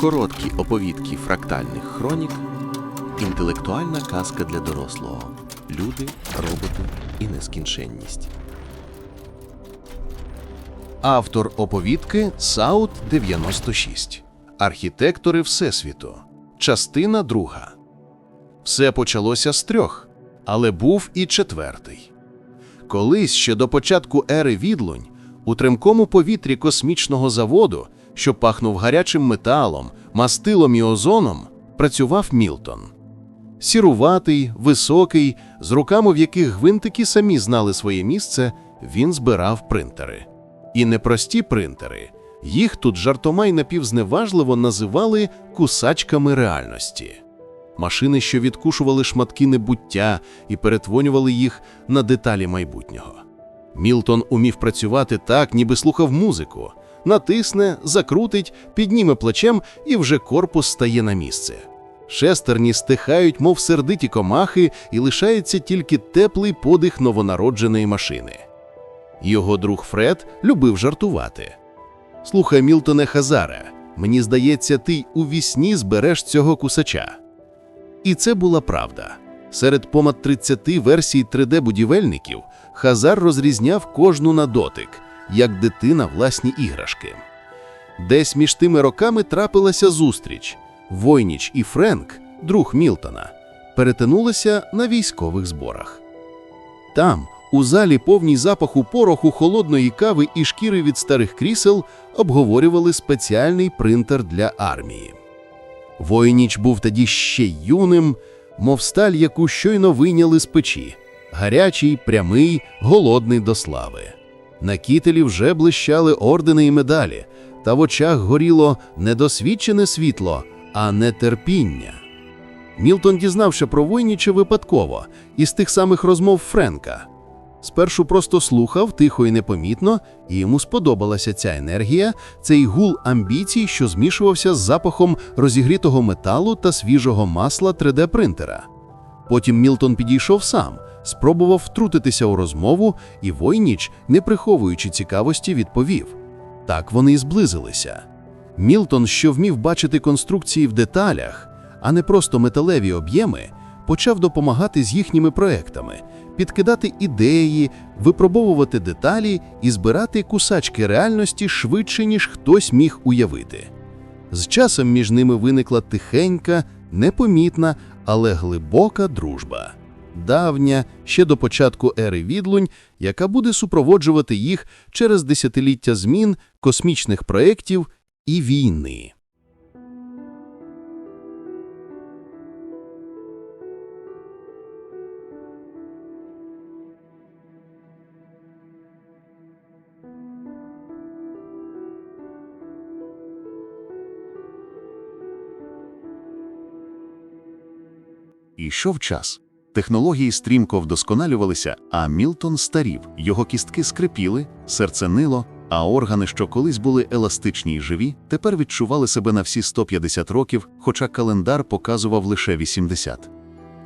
Короткі оповідки фрактальних хронік, інтелектуальна казка для дорослого. Люди, роботи і нескінченність. Автор оповідки Саут 96. Архітектори Всесвіту. Частина друга. Все почалося з трьох, але був і четвертий. Колись ще до початку ери відлунь у тремкому повітрі космічного заводу, що пахнув гарячим металом, мастилом і озоном, працював Мілтон. Сіруватий, високий, з руками, в яких гвинтики самі знали своє місце, він збирав принтери. І не прості принтери. Їх тут жартома й напівзневажливо називали кусачками реальності. Машини, що відкушували шматки небуття і перетворювали їх на деталі майбутнього. Мілтон умів працювати так, ніби слухав музику. Натисне, закрутить, підніме плечем, і вже корпус стає на місце. Шестерні стихають, мов сердиті комахи, і лишається тільки теплий подих новонародженої машини. Його друг Фред любив жартувати. Слухай, Мілтоне Хазаре, мені здається, ти й у вісні збереш цього кусача. І це була правда. Серед понад 30 версій 3D-будівельників Хазар розрізняв кожну на дотик, як дитина власні іграшки. Десь між тими роками трапилася зустріч. Войніч і Френк, друг Мілтона, перетинулися на військових зборах. Там, у залі повній запаху пороху, холодної кави і шкіри від старих крісел, обговорювали спеціальний принтер для армії. Войніч був тоді ще юним, мов сталь, яку щойно вийняли з печі, гарячий, прямий, голодний до слави. На кітелі вже блищали ордени і медалі, та в очах горіло не досвідчене світло, а нетерпіння. Мілтон дізнався про Войніча випадково, із тих самих розмов Френка. Спершу просто слухав тихо і непомітно, і йому сподобалася ця енергія, цей гул амбіцій, що змішувався з запахом розігрітого металу та свіжого масла 3D-принтера. Потім Мілтон підійшов сам, спробував втрутитися у розмову, і Войніч, не приховуючи цікавості, відповів. Так вони і зблизилися. Мілтон, що вмів бачити конструкції в деталях, а не просто металеві об'єми, почав допомагати з їхніми проектами, підкидати ідеї, випробовувати деталі і збирати кусачки реальності швидше, ніж хтось міг уявити. З часом між ними виникла тихенька, непомітна, але глибока дружба. Давня, ще до початку ери відлунь, яка буде супроводжувати їх через десятиліття змін, космічних проєктів і війни. Ішов час. Технології стрімко вдосконалювалися, а Мілтон старів, його кістки скрипіли, серце нило, а органи, що колись були еластичні й живі, тепер відчували себе на всі 150 років, хоча календар показував лише 80.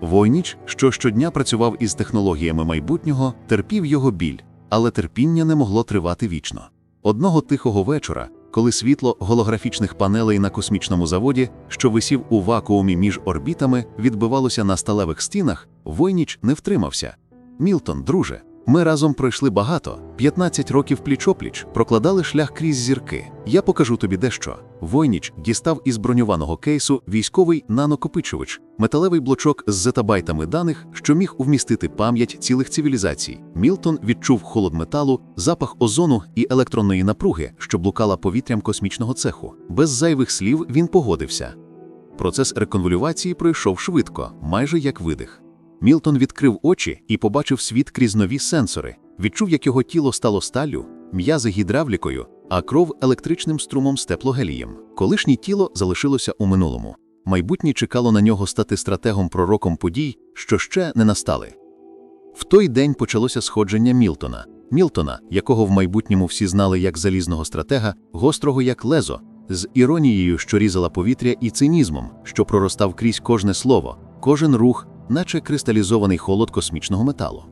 Войніч, що щодня працював із технологіями майбутнього, терпів його біль, але терпіння не могло тривати вічно. Одного тихого вечора, коли світло голографічних панелей на космічному заводі, що висів у вакуумі між орбітами, відбивалося на сталевих стінах, Войніч не втримався. Мілтон, друже, ми разом пройшли багато, 15 років пліч-опліч, прокладали шлях крізь зірки. Я покажу тобі дещо. Войніч дістав із броньованого кейсу військовий нанокопичувач, металевий блочок з зетабайтами даних, що міг вмістити пам'ять цілих цивілізацій. Мілтон відчув холод металу, запах озону і електронної напруги, що блукала повітрям космічного цеху. Без зайвих слів він погодився. Процес реконволювації пройшов швидко, майже як видих. Мілтон відкрив очі і побачив світ крізь нові сенсори, відчув, як його тіло стало сталлю, м'язи гідравлікою, а кров електричним струмом з теплогелієм. Колишнє тіло залишилося у минулому. Майбутнє чекало на нього стати стратегом пророком подій, що ще не настали. В той день почалося сходження Мілтона. Мілтона, якого в майбутньому всі знали як залізного стратега, гострого як лезо, з іронією, що різала повітря, і цинізмом, що проростав крізь кожне слово, кожен рух, наче кристалізований холод космічного металу.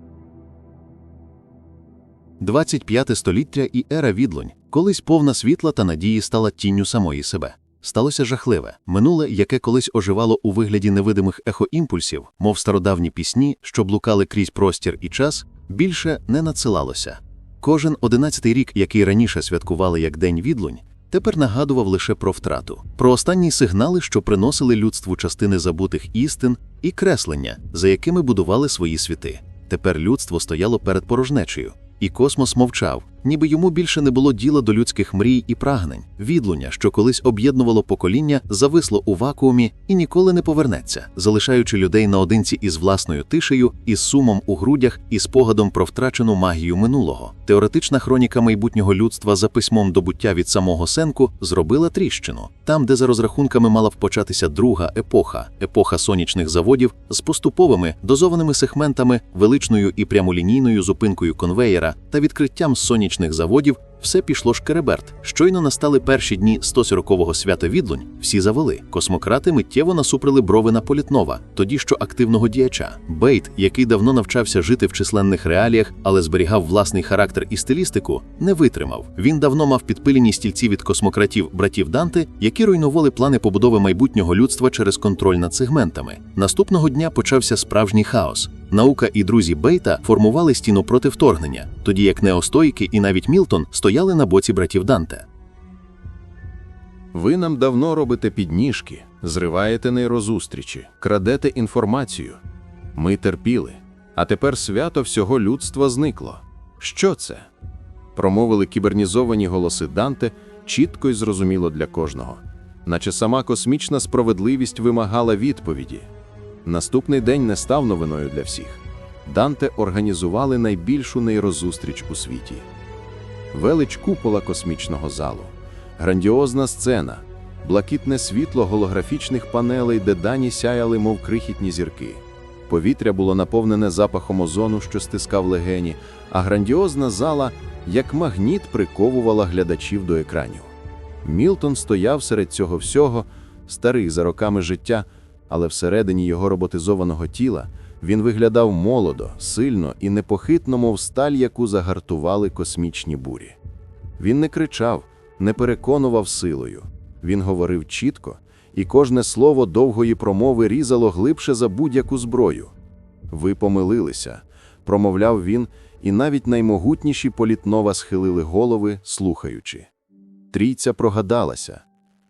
25 століття і ера відлунь, колись повна світла та надії стала тінню самої себе. Сталося жахливе. Минуле, яке колись оживало у вигляді невидимих ехоімпульсів, мов стародавні пісні, що блукали крізь простір і час, більше не надсилалося. Кожен одинадцятий рік, який раніше святкували як День відлунь, тепер нагадував лише про втрату, про останні сигнали, що приносили людству частини забутих істин і креслення, за якими будували свої світи. Тепер людство стояло перед порожнечею, і космос мовчав, ніби йому більше не було діла до людських мрій і прагнень. Відлуння, що колись об'єднувало покоління, зависло у вакуумі і ніколи не повернеться, залишаючи людей наодинці із власною тишею, із сумом у грудях і спогадом про втрачену магію минулого. Теоретична хроніка майбутнього людства за письмом до буття від самого Сенку зробила тріщину, там, де за розрахунками мала б початися друга епоха, епоха сонячних заводів з поступовими дозованими сегментами, величною і прямолінійною зупинкою конвеєра та відкриттям сонячних заводів. Все пішло шкереберт. Щойно настали перші дні 140-го свята відлунь, всі завели. Космократи миттєво насуприли брови на Політнова, тоді що активного діяча. Бейт, який давно навчався жити в численних реаліях, але зберігав власний характер і стилістику, не витримав. Він давно мав підпилені стільці від космократів братів Данте, які руйнували плани побудови майбутнього людства через контроль над сегментами. Наступного дня почався справжній хаос. Наука і друзі Бейта формували стіну проти вторгнення, тоді як неостойки і навіть Мілтон стояли на боці братів Данте. Ви нам давно робите підніжки, зриваєте нейрозустрічі, крадете інформацію. Ми терпіли, а тепер свято всього людства зникло. Що це? Промовили кібернізовані голоси Данте чітко й зрозуміло для кожного, наче сама космічна справедливість вимагала відповіді. Наступний день не став новиною для всіх. Данте організували найбільшу нейрозустріч у світі. Велич купола космічного залу, грандіозна сцена, блакитне світло голографічних панелей, де дані сяяли, мов крихітні зірки. Повітря було наповнене запахом озону, що стискав легені, а грандіозна зала, як магніт, приковувала глядачів до екранів. Мілтон стояв серед цього всього, старий за роками життя, але всередині його роботизованого тіла він виглядав молодо, сильно і непохитно, мов сталь, яку загартували космічні бурі. Він не кричав, не переконував силою. Він говорив чітко, і кожне слово довгої промови різало глибше за будь-яку зброю. Ви помилилися, промовляв він, і навіть наймогутніші політнова схилили голови, слухаючи. Трійця прогадалася.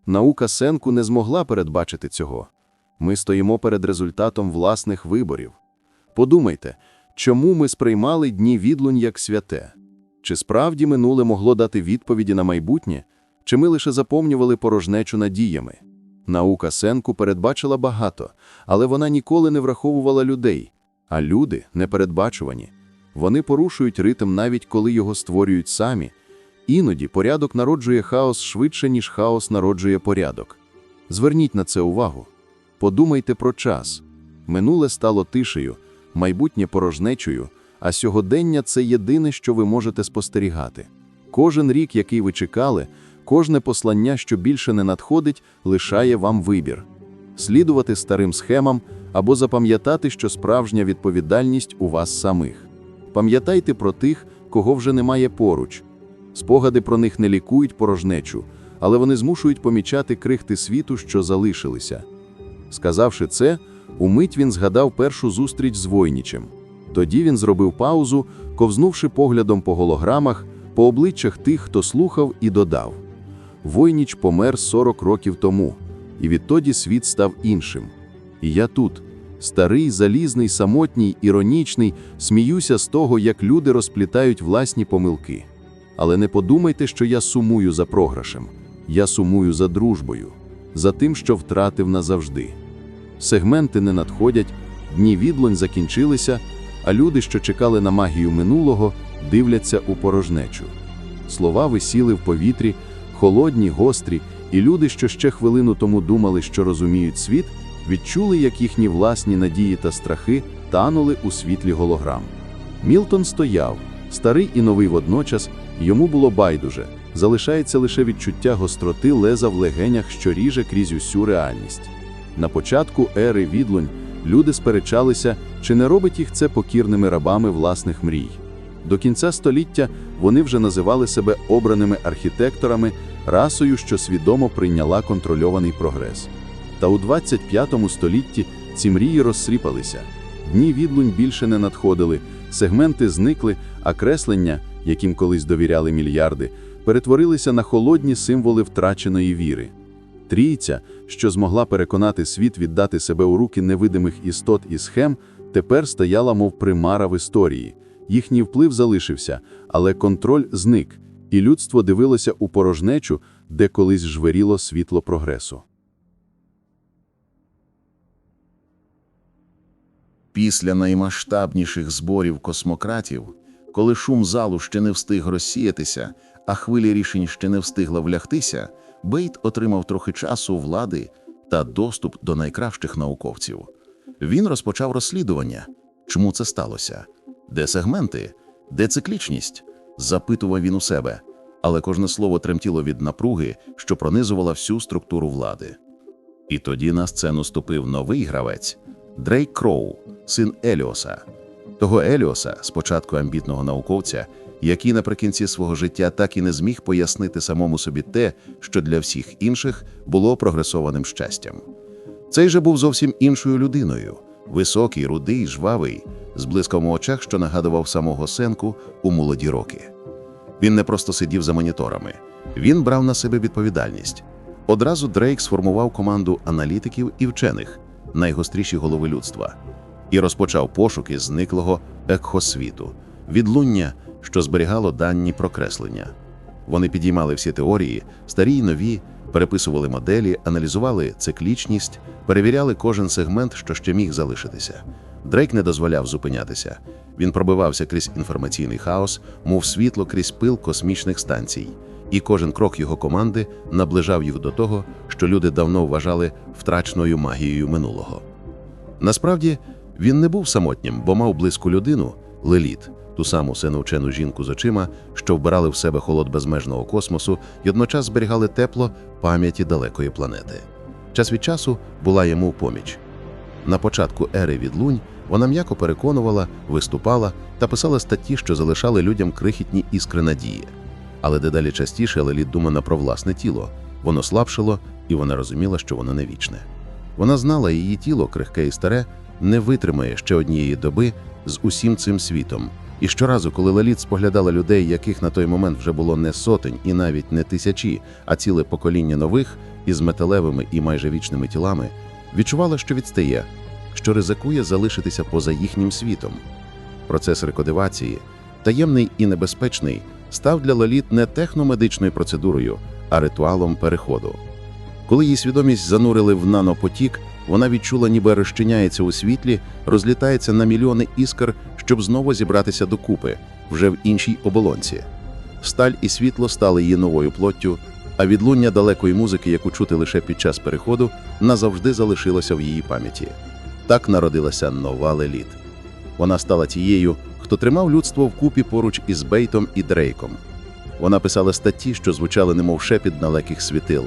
Наука Сенку не змогла передбачити цього. Ми стоїмо перед результатом власних виборів. Подумайте, чому ми сприймали дні відлунь як святе? Чи справді минуле могло дати відповіді на майбутнє, чи ми лише заповнювали порожнечу надіями? Наука Сенку передбачила багато, але вона ніколи не враховувала людей, а люди непередбачувані. Вони порушують ритм навіть коли його створюють самі. Іноді порядок народжує хаос швидше, ніж хаос народжує порядок. Зверніть на це увагу. Подумайте про час. Минуле стало тишею, майбутнє порожнечою, а сьогодення це єдине, що ви можете спостерігати. Кожен рік, який ви чекали, кожне послання, що більше не надходить, лишає вам вибір: слідувати старим схемам або запам'ятати, що справжня відповідальність у вас самих. Пам'ятайте про тих, кого вже немає поруч. Спогади про них не лікують порожнечу, але вони змушують помічати крихти світу, що залишилися. Сказавши це, умить він згадав першу зустріч з Войнічем. Тоді він зробив паузу, ковзнувши поглядом по голограмах, по обличчях тих, хто слухав, і додав: Войніч помер 40 років тому, і відтоді світ став іншим. І я тут, старий, залізний, самотній, іронічний, сміюся з того, як люди розплітають власні помилки. Але не подумайте, що я сумую за програшем. Я сумую за дружбою, за тим, що втратив назавжди. Сегменти не надходять, дні відлунь закінчилися, а люди, що чекали на магію минулого, дивляться у порожнечу. Слова висіли в повітрі, холодні, гострі, і люди, що ще хвилину тому думали, що розуміють світ, відчули, як їхні власні надії та страхи танули у світлі голограм. Мілтон стояв, старий і новий водночас, йому було байдуже. Залишається лише відчуття гостроти леза в легенях, що ріже крізь усю реальність. На початку ери відлунь люди сперечалися, чи не робить їх це покірними рабами власних мрій. До кінця століття вони вже називали себе обраними архітекторами, расою, що свідомо прийняла контрольований прогрес. Та у 25 столітті ці мрії розсріпалися. Дні відлунь більше не надходили, сегменти зникли, а креслення, яким колись довіряли мільярди, перетворилися на холодні символи втраченої віри. Трійця, що змогла переконати світ віддати себе у руки невидимих істот і схем, тепер стояла, мов примара в історії. Їхній вплив залишився, але контроль зник, і людство дивилося у порожнечу, де колись жверіло світло прогресу. Після наймасштабніших зборів космократів, коли шум залу ще не встиг розсіятися, а хвилі рішень ще не встигла влягтися, Бейт отримав трохи часу влади та доступ до найкращих науковців. Він розпочав розслідування. Чому це сталося? Де сегменти? Де циклічність? Запитував він у себе, але кожне слово тремтіло від напруги, що пронизувала всю структуру влади. І тоді на сцену ступив новий гравець Дрейк Кроу, син Еліоса. Того Еліоса, спочатку амбітного науковця, який наприкінці свого життя так і не зміг пояснити самому собі те, що для всіх інших було прогресованим щастям. Цей же був зовсім іншою людиною високий, рудий, жвавий, з блиском у очах, що нагадував самого Сенку у молоді роки. Він не просто сидів за моніторами, він брав на себе відповідальність. Одразу Дрейк сформував команду аналітиків і вчених, найгостріші голови людства, і розпочав пошуки зниклого екхосвіту, відлуння, що зберігало дані про креслення. Вони підіймали всі теорії, старі й нові, переписували моделі, аналізували циклічність, перевіряли кожен сегмент, що ще міг залишитися. Дрейк не дозволяв зупинятися. Він пробивався крізь інформаційний хаос, мов світло крізь пил космічних станцій, і кожен крок його команди наближав їх до того, що люди давно вважали втраченою магією минулого. Насправді, він не був самотнім, бо мав близьку людину Леліт, ту саму синувчену жінку з очима, що вбирали в себе холод безмежного космосу і одночас зберігали тепло пам'яті далекої планети. Час від часу була йому поміч. На початку ери відлунь вона м'яко переконувала, виступала та писала статті, що залишали людям крихітні іскри надії. Але дедалі частіше Леліт думала про власне тіло. Воно слабшило, і вона розуміла, що воно не вічне. Вона знала, її тіло, крихке і старе, не витримає ще однієї доби з усім цим світом. І щоразу, коли Леліт споглядала людей, яких на той момент вже було не сотень і навіть не тисячі, а ціле покоління нових із металевими і майже вічними тілами, відчувала, що відстає, що ризикує залишитися поза їхнім світом. Процес рекодивації, таємний і небезпечний, став для Леліт не техномедичною процедурою, а ритуалом переходу. Коли її свідомість занурили в нанопотік, вона відчула, ніби розчиняється у світлі, розлітається на мільйони іскр, щоб знову зібратися докупи, вже в іншій оболонці. Сталь і світло стали її новою плоттю, а відлуння далекої музики, яку чути лише під час переходу, назавжди залишилося в її пам'яті. Так народилася нова Леліт. Вона стала тією, хто тримав людство вкупі поруч із Бейтом і Дрейком. Вона писала статті, що звучали немов шепіт далеких світил.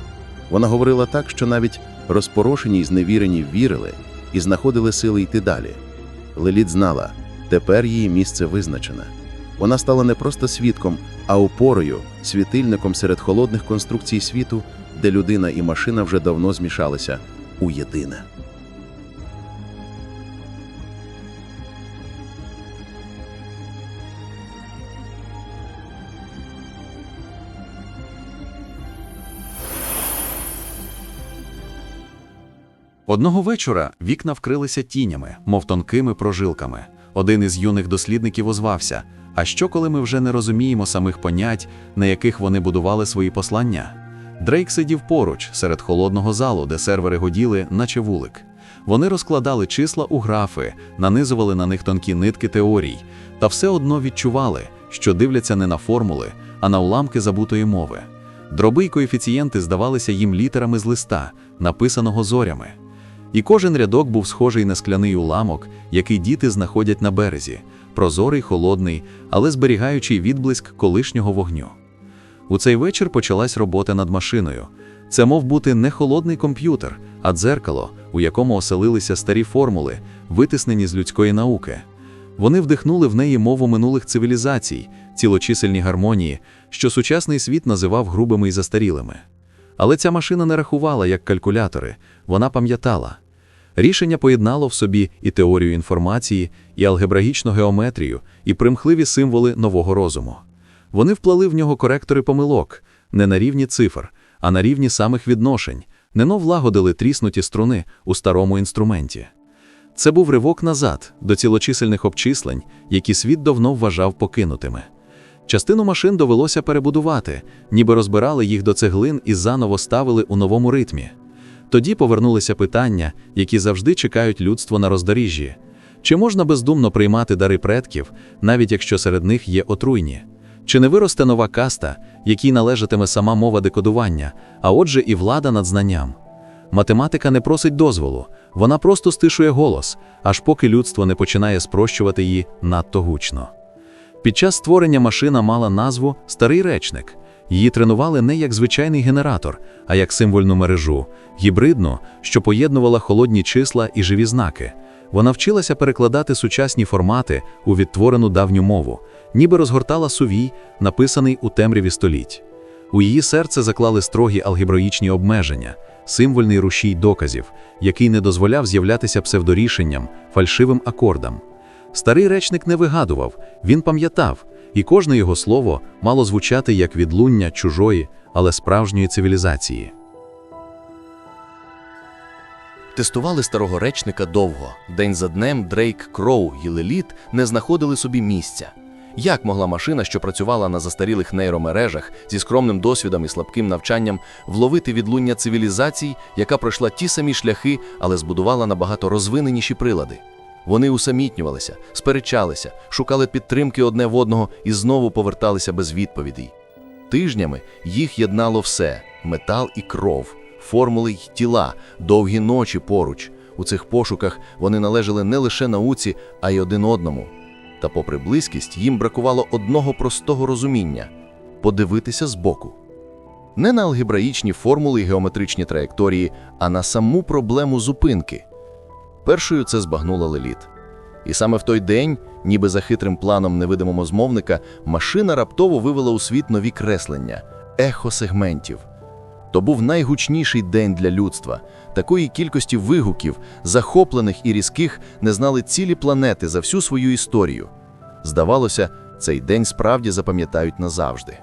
Вона говорила так, що навіть розпорошені й зневірені вірили і знаходили сили йти далі. Леліт знала, тепер її місце визначене. Вона стала не просто свідком, а опорою, світильником серед холодних конструкцій світу, де людина і машина вже давно змішалися у єдине. Одного вечора вікна вкрилися тінями, мов тонкими прожилками. Один із юних дослідників озвався: А що, коли ми вже не розуміємо самих понять, на яких вони будували свої послання? Дрейк сидів поруч, серед холодного залу, де сервери годіли, наче вулик. Вони розкладали числа у графи, нанизували на них тонкі нитки теорій, та все одно відчували, що дивляться не на формули, а на уламки забутої мови. Дроби й коефіцієнти здавалися їм літерами з листа, написаного зорями. І кожен рядок був схожий на скляний уламок, який діти знаходять на березі, прозорий, холодний, але зберігаючий відблиск колишнього вогню. У цей вечір почалась робота над машиною. Це мов бути не холодний комп'ютер, а дзеркало, у якому оселилися старі формули, витиснені з людської науки. Вони вдихнули в неї мову минулих цивілізацій, цілочисельні гармонії, що сучасний світ називав грубими і застарілими. Але ця машина не рахувала як калькулятори, вона пам'ятала. Рішення поєднало в собі і теорію інформації, і алгебраїчну геометрію, і примхливі символи нового розуму. Вони вплали в нього коректори помилок, не на рівні цифр, а на рівні самих відношень, немов лагодили тріснуті струни у старому інструменті. Це був ривок назад до цілочисельних обчислень, які світ давно вважав покинутими. Частину машин довелося перебудувати, ніби розбирали їх до цеглин і заново ставили у новому ритмі. Тоді повернулися питання, які завжди чекають людство на роздоріжжі. Чи можна бездумно приймати дари предків, навіть якщо серед них є отруйні? Чи не виросте нова каста, якій належатиме сама мова декодування, а отже, і влада над знанням? Математика не просить дозволу, вона просто стишує голос, аж поки людство не починає спрощувати її надто гучно. Під час створення машина мала назву Старий речник. Її тренували не як звичайний генератор, а як символьну мережу, гібридну, що поєднувала холодні числа і живі знаки. Вона вчилася перекладати сучасні формати у відтворену давню мову, ніби розгортала сувій, написаний у темряві століть. У її серце заклали строгі алгебраїчні обмеження, символьний рушій доказів, який не дозволяв з'являтися псевдорішенням, фальшивим акордам. Старий речник не вигадував, він пам'ятав, і кожне його слово мало звучати як відлуння чужої, але справжньої цивілізації. Тестували старого речника довго. День за днем Дрейк Кроу і Леліт не знаходили собі місця. Як могла машина, що працювала на застарілих нейромережах зі скромним досвідом і слабким навчанням, вловити відлуння цивілізацій, яка пройшла ті самі шляхи, але збудувала набагато розвиненіші прилади? Вони усамітнювалися, сперечалися, шукали підтримки одне в одного і знову поверталися без відповідей. Тижнями їх єднало все метал і кров, формули й тіла, довгі ночі поруч. У цих пошуках вони належали не лише науці, а й один одному. Та, попри близькість, їм бракувало одного простого розуміння подивитися збоку. Не на алгебраїчні формули й геометричні траєкторії, а на саму проблему зупинки. Першою це збагнула Леліт. І саме в той день, ніби за хитрим планом невидимого змовника, машина раптово вивела у світ нові креслення ехо сегментів. То був найгучніший день для людства. Такої кількості вигуків, захоплених і різких, не знали цілі планети за всю свою історію. Здавалося, цей день справді запам'ятають назавжди.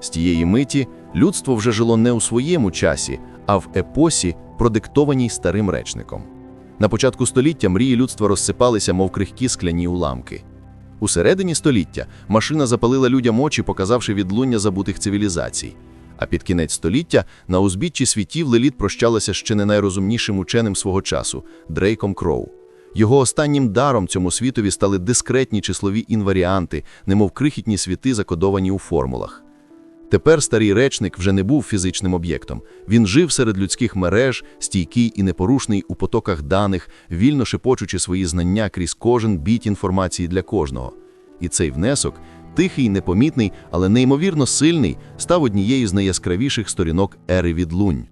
З тієї миті людство вже жило не у своєму часі, а в епосі, продиктованій старим речником. На початку століття мрії людства розсипалися, мов крихкі скляні уламки. У середині століття машина запалила людям очі, показавши відлуння забутих цивілізацій. А під кінець століття на узбіччі світів Леліт прощалася ще не найрозумнішим ученим свого часу Дрейком Кроу. Його останнім даром цьому світові стали дискретні числові інваріанти, немов крихітні світи, закодовані у формулах. Тепер старий речник вже не був фізичним об'єктом. Він жив серед людських мереж, стійкий і непорушний у потоках даних, вільно шепочучи свої знання крізь кожен біт інформації для кожного. І цей внесок, тихий, непомітний, але неймовірно сильний, став однією з найяскравіших сторінок ери відлунь.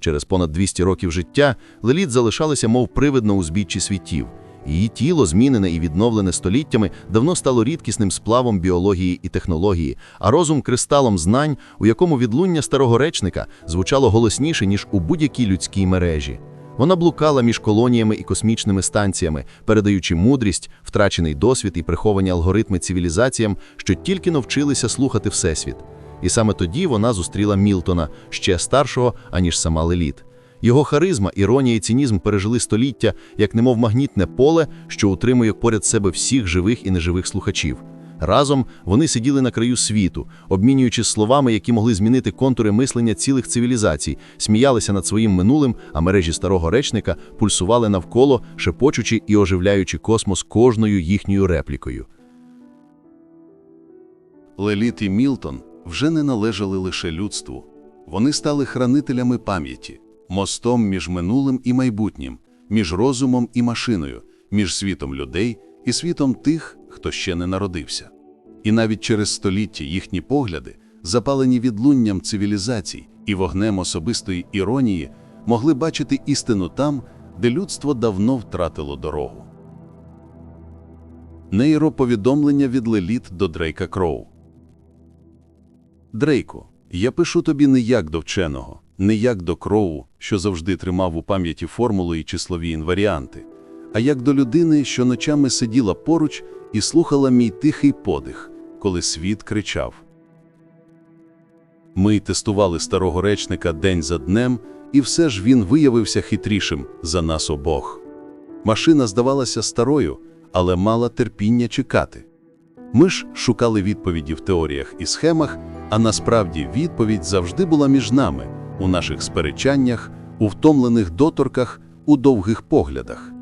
Через понад 200 років життя Леліт залишалася, мов привид на узбіччі світів. Її тіло, змінене і відновлене століттями, давно стало рідкісним сплавом біології і технології, а розум кристалом знань, у якому відлуння старого речника звучало голосніше, ніж у будь-якій людській мережі. Вона блукала між колоніями і космічними станціями, передаючи мудрість, втрачений досвід і приховані алгоритми цивілізаціям, що тільки навчилися слухати Всесвіт. І саме тоді вона зустріла Мілтона, ще старшого, аніж сама Леліт. Його харизма, іронія і цинізм пережили століття, як немов магнітне поле, що утримує поряд себе всіх живих і неживих слухачів. Разом вони сиділи на краю світу, обмінюючись словами, які могли змінити контури мислення цілих цивілізацій, сміялися над своїм минулим, а мережі старого речника пульсували навколо, шепочучи і оживляючи космос кожною їхньою реплікою. Леліт і Мілтон вже не належали лише людству. Вони стали хранителями пам'яті, мостом між минулим і майбутнім, між розумом і машиною, між світом людей і світом тих, хто ще не народився. І навіть через століття їхні погляди, запалені відлунням цивілізацій і вогнем особистої іронії, могли бачити істину там, де людство давно втратило дорогу. Нейроповідомлення від Леліт до Дрейка Кроу. Дрейку, я пишу тобі не як до вченого, не як до Кроу, що завжди тримав у пам'яті формули і числові інваріанти, а як до людини, що ночами сиділа поруч і слухала мій тихий подих, коли світ кричав. Ми тестували старого речника день за днем, і все ж він виявився хитрішим за нас обох. Машина здавалася старою, але мала терпіння чекати. Ми ж шукали відповіді в теоріях і схемах, а насправді відповідь завжди була між нами, у наших сперечаннях, у втомлених доторках, у довгих поглядах.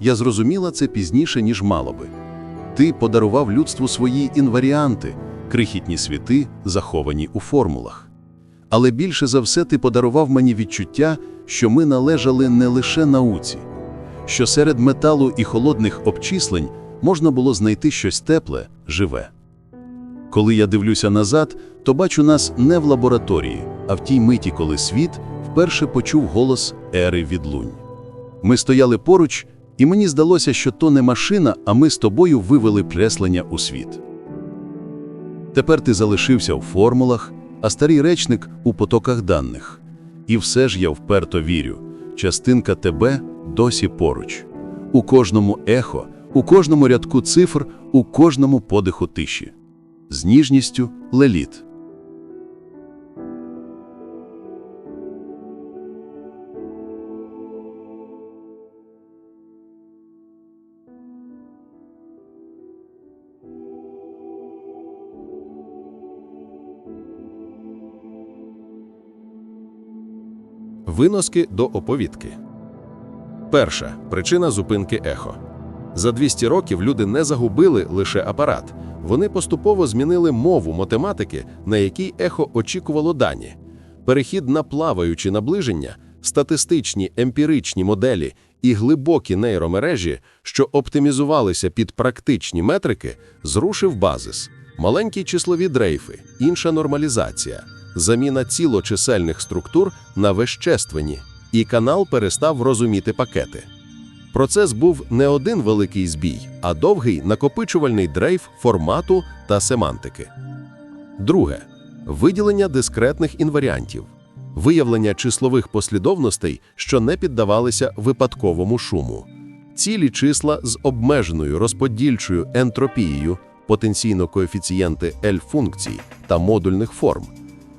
Я зрозуміла це пізніше, ніж мало би. Ти подарував людству свої інваріанти, крихітні світи, заховані у формулах. Але більше за все ти подарував мені відчуття, що ми належали не лише науці, що серед металу і холодних обчислень можна було знайти щось тепле, живе. Коли я дивлюся назад, то бачу нас не в лабораторії, а в тій миті, коли світ вперше почув голос ери відлунь. Ми стояли поруч, і мені здалося, що то не машина, а ми з тобою вивели преслення у світ. Тепер ти залишився у формулах, а старий речник у потоках даних. І все ж я вперто вірю, частинка тебе досі поруч. У кожному ехо, у кожному рядку цифр, у кожному подиху тиші. З ніжністю леліт. Виноски до оповідки. Перша причина зупинки ехо. За 200 років люди не загубили лише апарат. Вони поступово змінили мову математики, на якій ехо очікувало дані. Перехід на плаваючі наближення, статистичні емпіричні моделі і глибокі нейромережі, що оптимізувалися під практичні метрики, зрушив базис. Маленькі числові дрейфи, інша нормалізація, заміна цілочисельних структур на веществені, і канал перестав розуміти пакети. Процес був не один великий збій, а довгий накопичувальний дрейф формату та семантики. Друге виділення дискретних інваріантів, виявлення числових послідовностей, що не піддавалися випадковому шуму, цілі числа з обмеженою розподільчою ентропією, потенційно коефіцієнти L-функцій та модульних форм.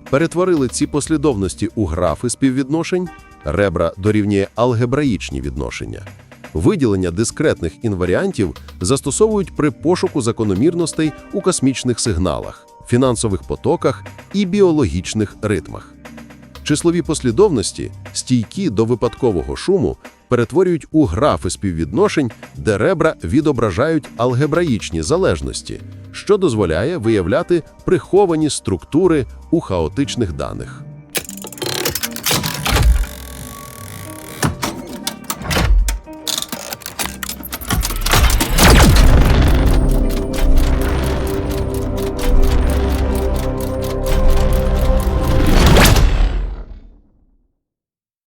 Перетворили ці послідовності у графи співвідношень, ребра дорівнює алгебраїчні відношення. Виділення дискретних інваріантів застосовують при пошуку закономірностей у космічних сигналах, фінансових потоках і біологічних ритмах. Числові послідовності, стійкі до випадкового шуму, перетворюють у графи співвідношень, де ребра відображають алгебраїчні залежності, що дозволяє виявляти приховані структури у хаотичних даних.